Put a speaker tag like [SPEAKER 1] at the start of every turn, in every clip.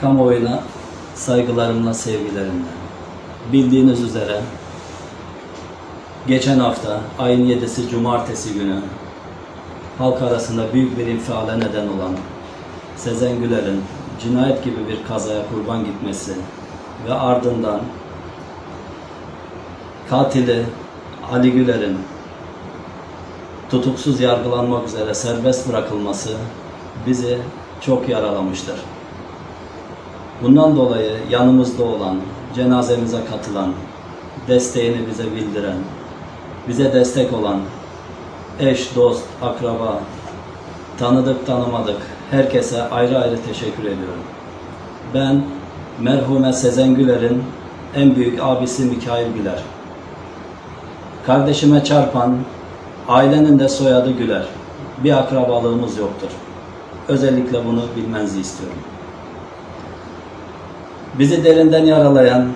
[SPEAKER 1] kamuoyuna saygılarımla, sevgilerimle. Bildiğiniz üzere geçen hafta ayın 7'si Cumartesi günü halk arasında büyük bir infiale neden olan Sezen Güler'in cinayet gibi bir kazaya kurban gitmesi ve ardından katili Ali Güler'in tutuksuz yargılanmak üzere serbest bırakılması bizi çok yaralamıştır. Bundan dolayı yanımızda olan, cenazemize katılan, desteğini bize bildiren, bize destek olan eş, dost, akraba, tanıdık tanımadık herkese ayrı ayrı teşekkür ediyorum. Ben merhume Sezen Güler'in en büyük abisi Mikail Güler. Kardeşime çarpan, ailenin de soyadı Güler. Bir akrabalığımız yoktur. Özellikle bunu bilmenizi istiyorum. Bizi derinden yaralayan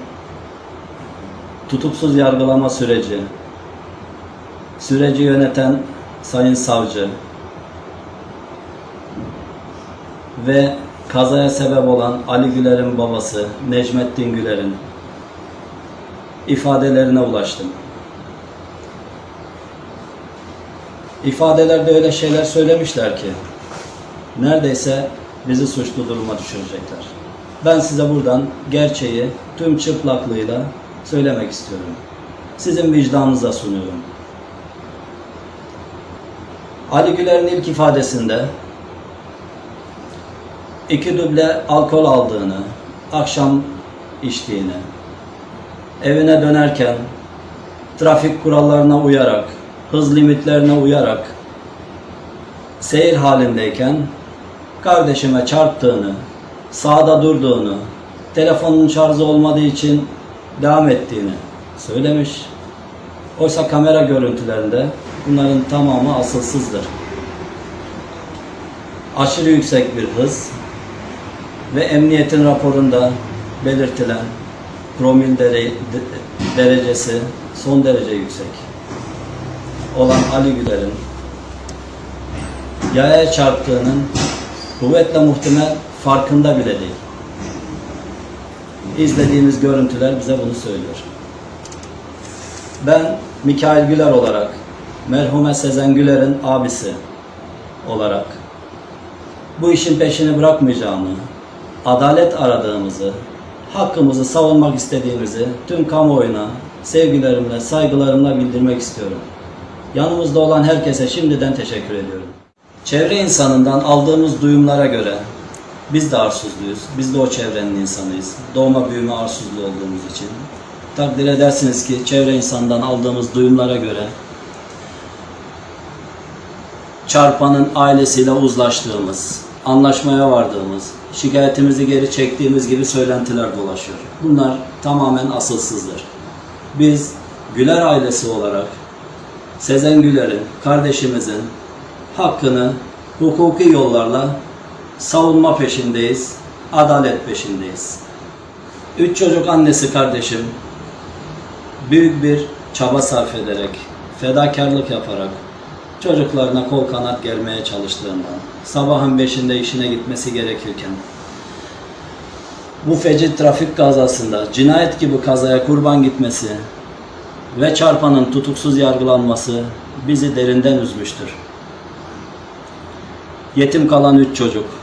[SPEAKER 1] tutuksuz yargılama süreci, süreci yöneten sayın savcı ve kazaya sebep olan Ali Güler'in babası Necmettin Güler'in ifadelerine ulaştım. İfadelerde öyle şeyler söylemişler ki neredeyse bizi suçlu duruma düşürecekler. Ben size buradan gerçeği tüm çıplaklığıyla söylemek istiyorum. Sizin vicdanınıza sunuyorum. Ali Güler'in ilk ifadesinde iki duble alkol aldığını, akşam içtiğini, evine dönerken trafik kurallarına uyarak, hız limitlerine uyarak seyir halindeyken kardeşime çarptığını, sağda durduğunu, telefonun şarjı olmadığı için devam ettiğini söylemiş. Oysa kamera görüntülerinde bunların tamamı asılsızdır. Aşırı yüksek bir hız ve emniyetin raporunda belirtilen promil dere- de- derecesi son derece yüksek olan Ali Güler'in yaya çarptığının kuvvetle muhtemel farkında bile değil. İzlediğimiz görüntüler bize bunu söylüyor. Ben Mikail Güler olarak, merhume Sezen Güler'in abisi olarak bu işin peşini bırakmayacağımı, adalet aradığımızı, hakkımızı savunmak istediğimizi tüm kamuoyuna sevgilerimle, saygılarımla bildirmek istiyorum. Yanımızda olan herkese şimdiden teşekkür ediyorum. Çevre insanından aldığımız duyumlara göre biz de Arsuzluyuz. Biz de o çevrenin insanıyız. Doğma büyüme Arsuzlu olduğumuz için. Takdir edersiniz ki çevre insandan aldığımız duyumlara göre çarpanın ailesiyle uzlaştığımız, anlaşmaya vardığımız, şikayetimizi geri çektiğimiz gibi söylentiler dolaşıyor. Bunlar tamamen asılsızdır. Biz Güler ailesi olarak Sezen Güler'in, kardeşimizin hakkını hukuki yollarla savunma peşindeyiz, adalet peşindeyiz. Üç çocuk annesi kardeşim büyük bir çaba sarf ederek, fedakarlık yaparak çocuklarına kol kanat germeye çalıştığından, sabahın beşinde işine gitmesi gerekirken, bu feci trafik kazasında cinayet gibi kazaya kurban gitmesi ve çarpanın tutuksuz yargılanması bizi derinden üzmüştür. Yetim kalan üç çocuk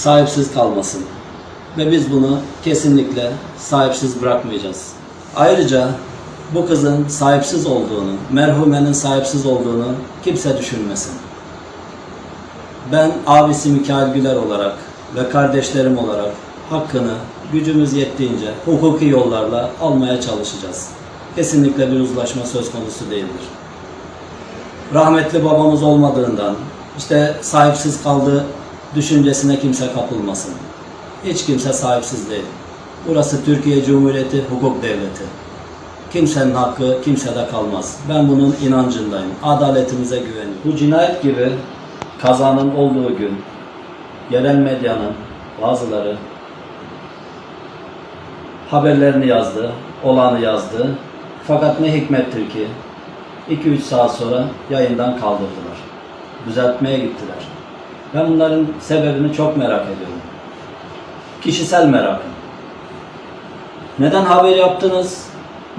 [SPEAKER 1] sahipsiz kalmasın ve biz bunu kesinlikle sahipsiz bırakmayacağız. Ayrıca bu kızın sahipsiz olduğunu, merhumenin sahipsiz olduğunu kimse düşünmesin. Ben abisi Mikail Güler olarak ve kardeşlerim olarak hakkını gücümüz yettiğince hukuki yollarla almaya çalışacağız. Kesinlikle bir uzlaşma söz konusu değildir. Rahmetli babamız olmadığından işte sahipsiz kaldığı düşüncesine kimse kapılmasın. Hiç kimse sahipsiz değil. Burası Türkiye Cumhuriyeti hukuk devleti. Kimsenin hakkı kimsede kalmaz. Ben bunun inancındayım. Adaletimize güveniyorum. Bu cinayet gibi kazanın olduğu gün yerel medyanın bazıları haberlerini yazdı, olanı yazdı. Fakat ne hikmettir ki 2-3 saat sonra yayından kaldırdılar. Düzeltmeye gittiler. Ben bunların sebebini çok merak ediyorum. kişisel merakım. Neden haber yaptınız?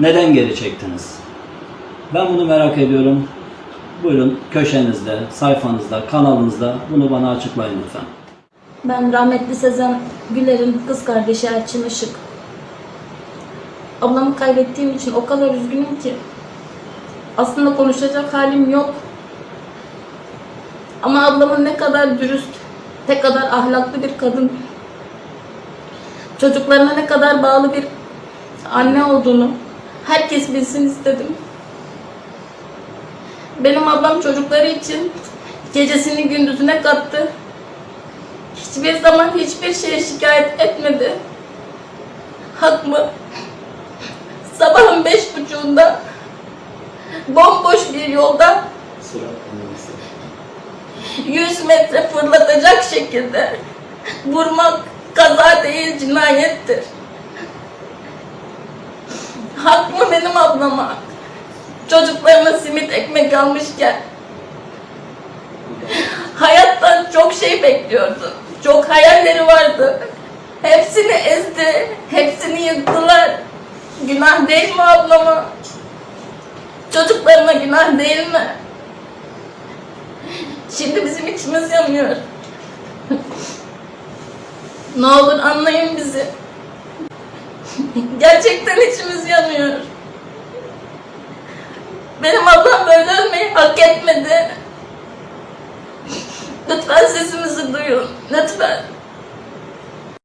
[SPEAKER 1] Neden geri çektiniz? Ben bunu merak ediyorum. Buyurun köşenizde, sayfanızda, kanalınızda bunu bana açıklayın lütfen.
[SPEAKER 2] Ben rahmetli Sezen Güler'in kız kardeşi Elçin Işık. Ablamı kaybettiğim için o kadar üzgünüm ki. Aslında konuşacak halim yok. Ama ablamın ne kadar dürüst, ne kadar ahlaklı bir kadın, çocuklarına ne kadar bağlı bir anne olduğunu herkes bilsin istedim. Benim ablam çocukları için gecesini gündüzüne kattı. Hiçbir zaman hiçbir şeye şikayet etmedi. Hak mı? Sabahın beş buçuğunda bomboş bir yolda 100 metre fırlatacak şekilde vurmak kaza değil cinayettir. Hak mı benim ablama? Çocuklarına simit ekmek almışken hayattan çok şey bekliyordu. Çok hayalleri vardı. Hepsini ezdi. Hepsini yıktılar. Günah değil mi ablama? Çocuklarına günah değil mi? Şimdi bizim içimiz yanıyor. ne olur anlayın bizi. Gerçekten içimiz yanıyor. Benim ablam böyle ölmeyi hak etmedi. Lütfen sesimizi duyun. Lütfen.